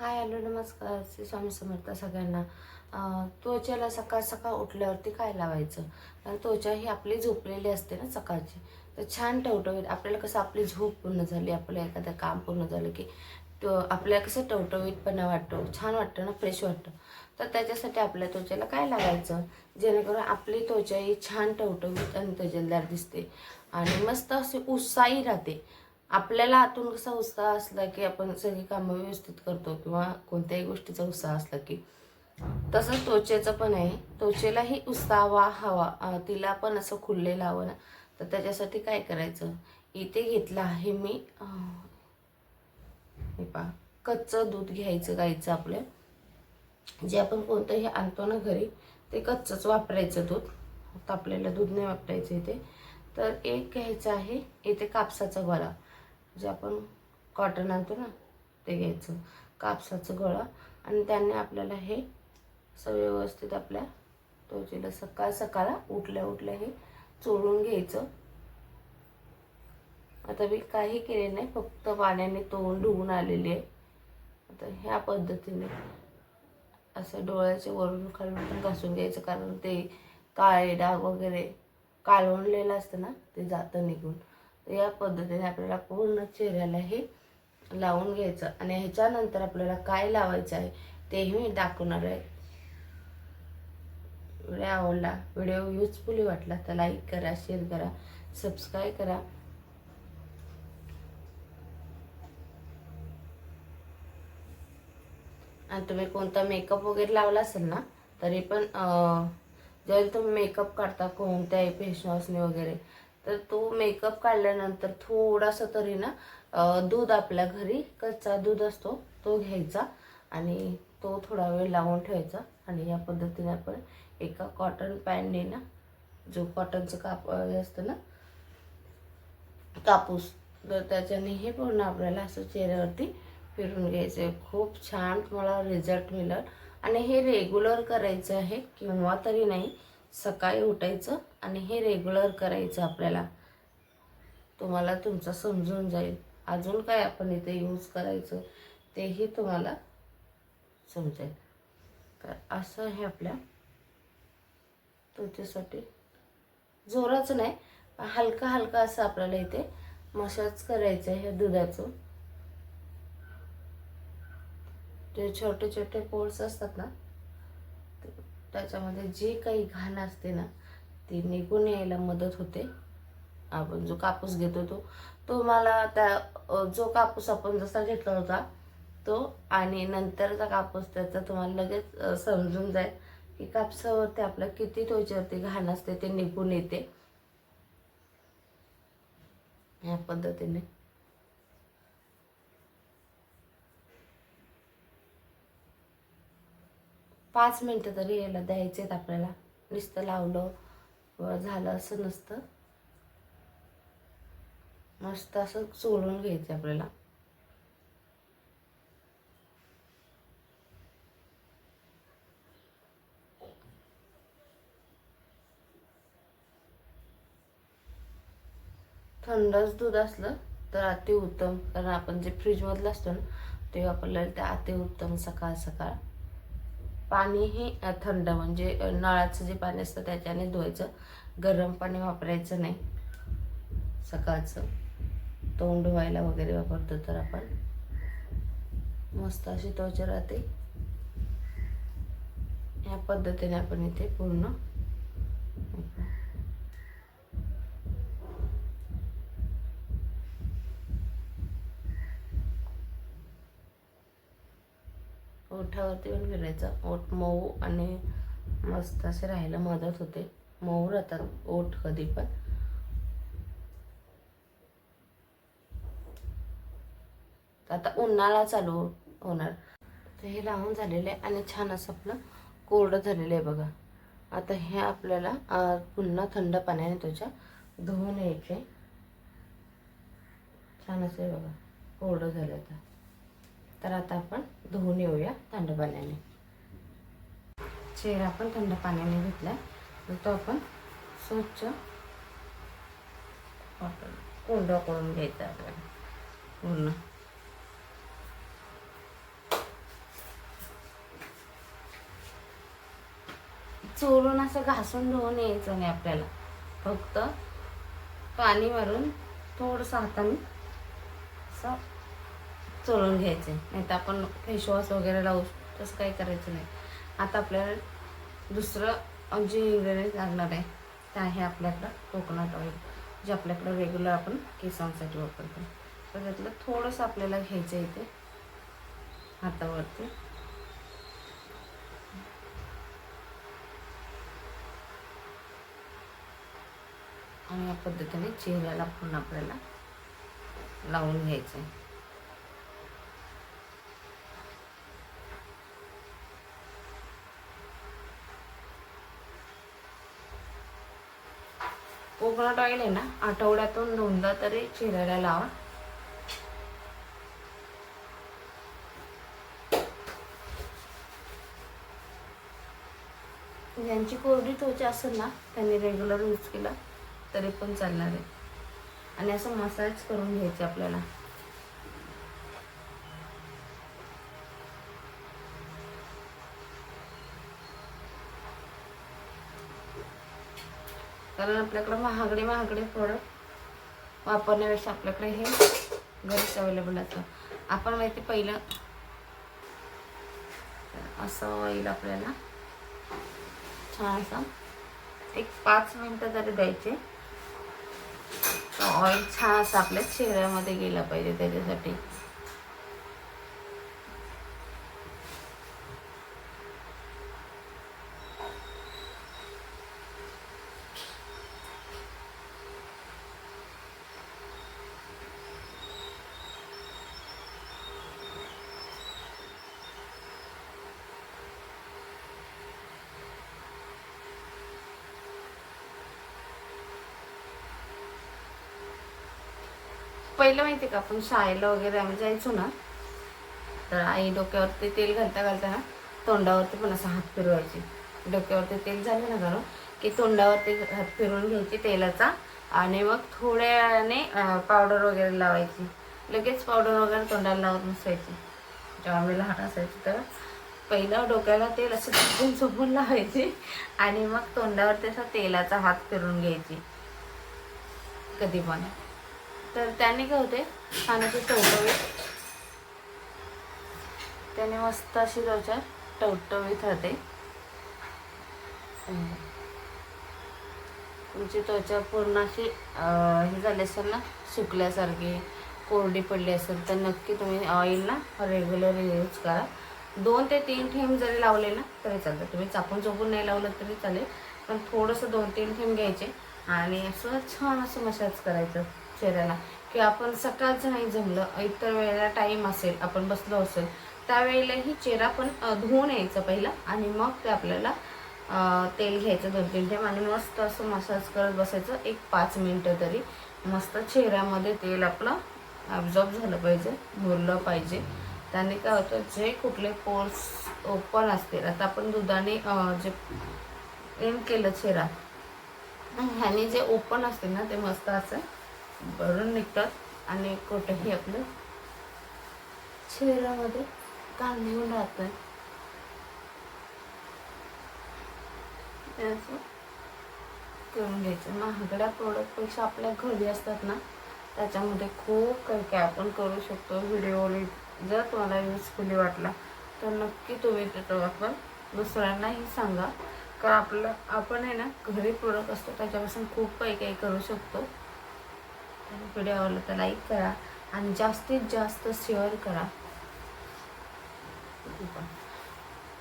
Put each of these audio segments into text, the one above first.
Hi hello नमस्कार. श्री स्वामी समर्थ सगळ्यांना. त्वचेला सकाळ सकाळ उठल्यावरती काय लावायचं? कारण त्वचा ही आपली झोपलेली असते ना सकाळची. तर छान टवटवीत. आपल्याला कसं आपली झोप पूर्ण झाली आपलं एखादं काम पूर्ण झालं की तो आपल्याला कसं टवटवीतपणा वाटतो छान वाटतं ना फ्रेश वाटतं. तर त्याच्यासाठी आपल्या त्वचेला काय लावायचं? जेणेकरून आपली त्वचा ही छान टवटवीत आणि तजेलदार दिसते आणि मस्त असे उत्साही राहते. आपल्याला आतून कसा उत्साह असला की आपण सगळी कामं व्यवस्थित करतो किंवा कोणत्याही गोष्टीचा उत्साह असला की. तसंच त्वचेचं पण आहे. त्वचेलाही उत्साह वा हवा तिला पण असं खुललेलं हवं ना तर त्याच्यासाठी काय करायचं? इथे घेतलं आहे मी हे पहा. कच्चं दूध घ्यायचं गाईचं आपलं जे आपण कोणतंही आणतो ना घरी ते कच्चंच वापरायचं दूध. तापलेलं दूध नाही वापरायचं इथे. तर एक घ्यायचं आहे. इथे कापसाचा गोळा जे आपण कॉटन आणतो ना ते घ्यायचं. कापसाचं गोळा आणि त्याने आपल्याला हे सव्यवस्थित व्यवस्थित आपल्या त्वचेला सकाळ सकाळ उठल्या उठल्या हे चोळून घ्यायचं. आता मी काही केले नाही फक्त पाण्याने तोंड धुवून आलेली आहे. आता ह्या पद्धतीने असं डोळ्याचे वरून खालून पण घासून घ्यायचं कारण ते काळे डाग वगैरे कालवणलेलं असतं ना ते जातं निघून. या पद्धतीने आपल्याला पूर्ण चेहऱ्याला हे लावून घ्यायचं आणि ह्याच्यानंतर आपल्याला काय लावायचं आहे तेही मी दाखवणार आहे. व्हिडिओ आवडला व्हिडिओ युजफुली वाटला तर लाईक करा शेअर करा सबस्क्राईब करा. आणि तुम्ही कोणता मेकअप वगैरे लावला असेल ना तरी पण अं, जर तुम्ही मेकअप काढता कोणत्याही फेस वॉशने वगैरे तर तो मेकअप काढल्यानंतर थोडासा तरी ना दूध आपल्या घरी कच्चा दूध असतो तो घ्यायचा आणि तो थोडा वेळ लावून ठेवायचा आणि या पद्धतीने आपण एका कॉटन पॅनने ना जो कॉटनचं काप असतं ना कापूस तर त्याच्याने हे पूर्ण आपल्याला असं चेहऱ्यावरती फिरून घ्यायचं आहे खूप छान तुम्हाला रिझल्ट मिळेल. आणि हे रेग्युलर करायचं आहे किंवा तरी नाही सकाळी उठायचं आणि हे रेग्युलर करायचं आपल्याला. तुम्हाला तुमचं समजून जाईल. अजून काय आपण इथे यूज करायचं तेही तुम्हाला समजेल. तर असं हे आपल्या त्वचेसाठी जोराचं नाही हलका हलका असं आपल्याला इथे मसाज करायचं आहे दुधाचं. जे छोटे छोटे पोर्स असतात ना त्याच्यामध्ये जे काही घाण असते ना ती निघून यायला मदत होते. आपण जो कापूस घेतो तो तो मला त्या जो कापूस आपण जसा घेतला होता तो आणि नंतरचा कापूस त्याचा तुम्हाला लगेच समजून जाईल की कापसावरती आपल्या किती त्वचेवरती घाण असते ते निघून येते. या पद्धतीने. पाच मिनटं तरी यायला द्यायचे आहेत आपल्याला. नुसतं लावलं व झालं असं नसतं. मस्त असं चोळून घ्यायचं आपल्याला. थंडच दूध असलं तर अतिउत्तम. कारण आपण जे फ्रीजमधलं असतं ना ते वापरलेलं ते अतिउत्तम सकाळ सकाळ. पाणीही थंड म्हणजे नळाचं जे पाणी असतं त्याच्याने धुवायचं. गरम पाणी वापरायचं नाही. सकाळचं. तोंड धुवायला वगैरे वापरतो तर आपण. मस्त अशी त्वचा राहते. ह्या पद्धतीने आपण इथे पूर्ण ओठावरती पण फिरायचं. ओठ मऊ आणि मस्त असे राहायला मदत होते. मऊ राहतात ओठ कधी पण. आता उन्हाळा चालू होणार. तर हे लावून झालेलं आहे आणि छान असं आपलं कोरडं झालेलं आहे बघा. आता हे आपल्याला पुन्हा थंड पाण्याने त्याच्या धुवून यायचे. छान असं आहे बघा कोरडं झालं आता. तर आता आपण धुवून येऊया थंड पाण्याने. चेहरा पण थंड पाण्याने घेतला तर तो आपण स्वच्छ कोंडा करून घ्यायचा आपल्याला पूर्ण. चोरून असं घासून धुवून यायचं नाही आपल्याला. फक्त पाणी मारून थोडंसं हाताने असं चोळून घ्यायचे. नाही तर आपण फेसवॉश वगैरे लावू तसं काही करायचं नाही. आता आपल्याला दुसरं जे इन्ग्रेडियंट लागणार आहे ते आहे आपल्याकडं कोकोनट ऑइल जे आपल्याकडं रेग्युलर आपण केसांसाठी वापरतो. तर त्यातलं थोडंसं आपल्याला घ्यायचं आहे ते हातावरती. आणि या पद्धतीने चेहऱ्याला पण आपल्याला लावून घ्यायचं आहे. कोकोनट ऑइल आहे ना आठवड्यातून दोनदा तरी चेहऱ्याला लावा. ज्यांची कोरडी त्वचा असेल ना त्यांनी रेग्युलर यूज केला तरी पण चालणार आहे. आणि असं मसाज करून घ्यायचं आपल्याला. कारण आपल्याकडे महागडे महागडे प्रोडक्ट वापरण्यापेक्षा आपल्याकडे हे घरीच अवेलेबल असतं आपण माहिती पहिलं असं ऑइल आपल्याला छान असं एक पाच मिनटं तरी द्यायचे. ऑइल छान असं आपल्या चेहऱ्यामध्ये गेलं पाहिजे त्याच्यासाठी. पहिलं माहिती का? आपण शाळेला वगैरे आम्ही जायचो ना तर आई डोक्यावरती तेल घालता घालता ना तोंडावरती पण असं हात फिरवायचे. डोक्यावरती तेल झालं ना घालून की तोंडावरती हात फिरवून घ्यायची तेलाचा आणि मग थोड्याने पावडर वगैरे लावायची. लगेच पावडर वगैरे तोंडाला लावत नसायची जेव्हा आम्ही लहान असायची तर पहिलं डोक्याला तेल असं झोपून झोपून लावायची आणि मग तोंडावरती असं तेलाचा हात फिरून घ्यायची. कधी पण. तर त्याने काय होते? खाण्याची टवटवीत त्याने मस्त अशी त्वचा टवटवीत राहते तुमची त्वचा पूर्ण अशी हे झाली असेल ना सुकल्यासारखी कोरडी पडली असेल तर नक्की तुम्ही ऑइल ना रेग्युलर यूज करा. दोन ते तीन थेंब जरी लावले ना तरी चालतं. तुम्ही चापून चोपून नाही लावलं तरी चालेल. पण थोडंसं दोन तीन थेंब घ्यायचे. आणि असं छान असं मसाज करायचं. चेहऱ्याला की आपण सकाळचं नाही जमलं इतर वेळेला टाईम असेल आपण बसलो असेल त्यावेळेलाही चेहरा पण धुवून यायचा पहिला आणि मग ते आपल्याला तेल घ्यायचं दोन तीन थेंब आणि मस्त असं मसाज करत बसायचं एक पाच मिनटं तरी. मस्त चेहऱ्यामध्ये तेल आपलं ॲब्झॉर्ब झालं पाहिजे मुरलं पाहिजे. त्याने काय होतं जे कुठले पोर्स ओपन असतील आता आपण दुधाने जे एम केलं चेहरा ह्याने जे ओपन असते ना ते मस्त असं भरून निघतात आणि कुठेही आपलं शरीरामध्ये कान घेऊन राहत असं करून घ्यायचं. महागड्या प्रोडक्टपेक्षा आपल्या घरी असतात ना त्याच्यामध्ये खूप काही काय आपण करू शकतो. व्हिडिओ जर तुम्हाला युजफुली वाटला तर नक्की तुम्ही त्याचा वापर. दुसऱ्यांनाही सांगा. का आपलं आपण आहे ना घरी प्रोडक्ट असतो त्याच्यापासून खूप काही काही करू शकतो. व्हिडिओ आवडला तर लाईक करा आणि जास्तीत जास्त शेअर करा.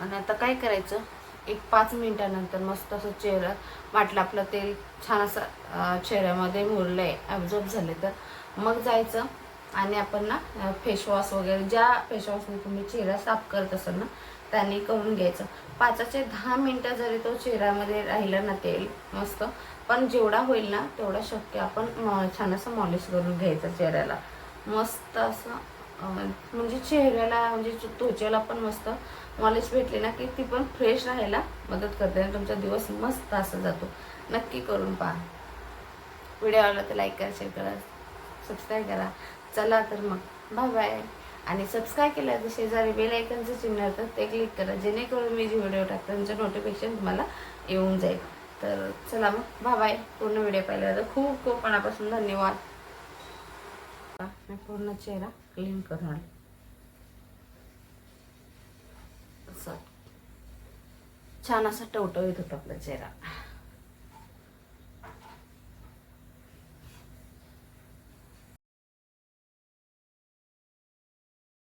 आणि आता काय करायचं? एक पाच मिनिटानंतर मस्त असं चेहरा वाटलं आपलं तेल छान असं चेहऱ्यामध्ये मुरलं आहे ॲब्झॉर्ब झाले तर. मग जायचं. आणि आपण ना फेशवॉश वगैरे ज्या फेसवॉशने तुम्ही चेहरा साफ करत असाल ना त्याने करून घ्यायचं. पाचाचे दहा मिनटं जरी तो चेहऱ्यामध्ये राहिलं ना तेल मस्त पण जेवढा होईल ना तेवढा शक्य आपण छान असं मॉलिश करून घ्यायचं चेहऱ्याला. मस्त असं म्हणजे चेहऱ्याला म्हणजे त्वचेला पण मस्त मॉलिश भेटली ना की ती पण फ्रेश राहायला मदत करते आणि तुमचा दिवस मस्त असा जातो. नक्की करून पहा. व्हिडिओ आवडला तर लाईक करा शेअर करा सबस्क्राईब करा. चला तर मग. बाय बाय आणि सबस्क्राईब केलं तर शेजारी बेल आयकनचं चिन्ह तर ते क्लिक करा. जेणेकरून मी जे व्हिडिओ टाकतो त्यांचं नोटिफिकेशन तुम्हाला येऊन जाईल. तर चला मग. बाय बाय पूर्ण व्हिडिओ पाहिल्याबद्दल खूप खूप मनापासून धन्यवाद. मी पूर्ण चेहरा क्लीन करून आले असं. छान असा टवटवीत होतो आपला चेहरा.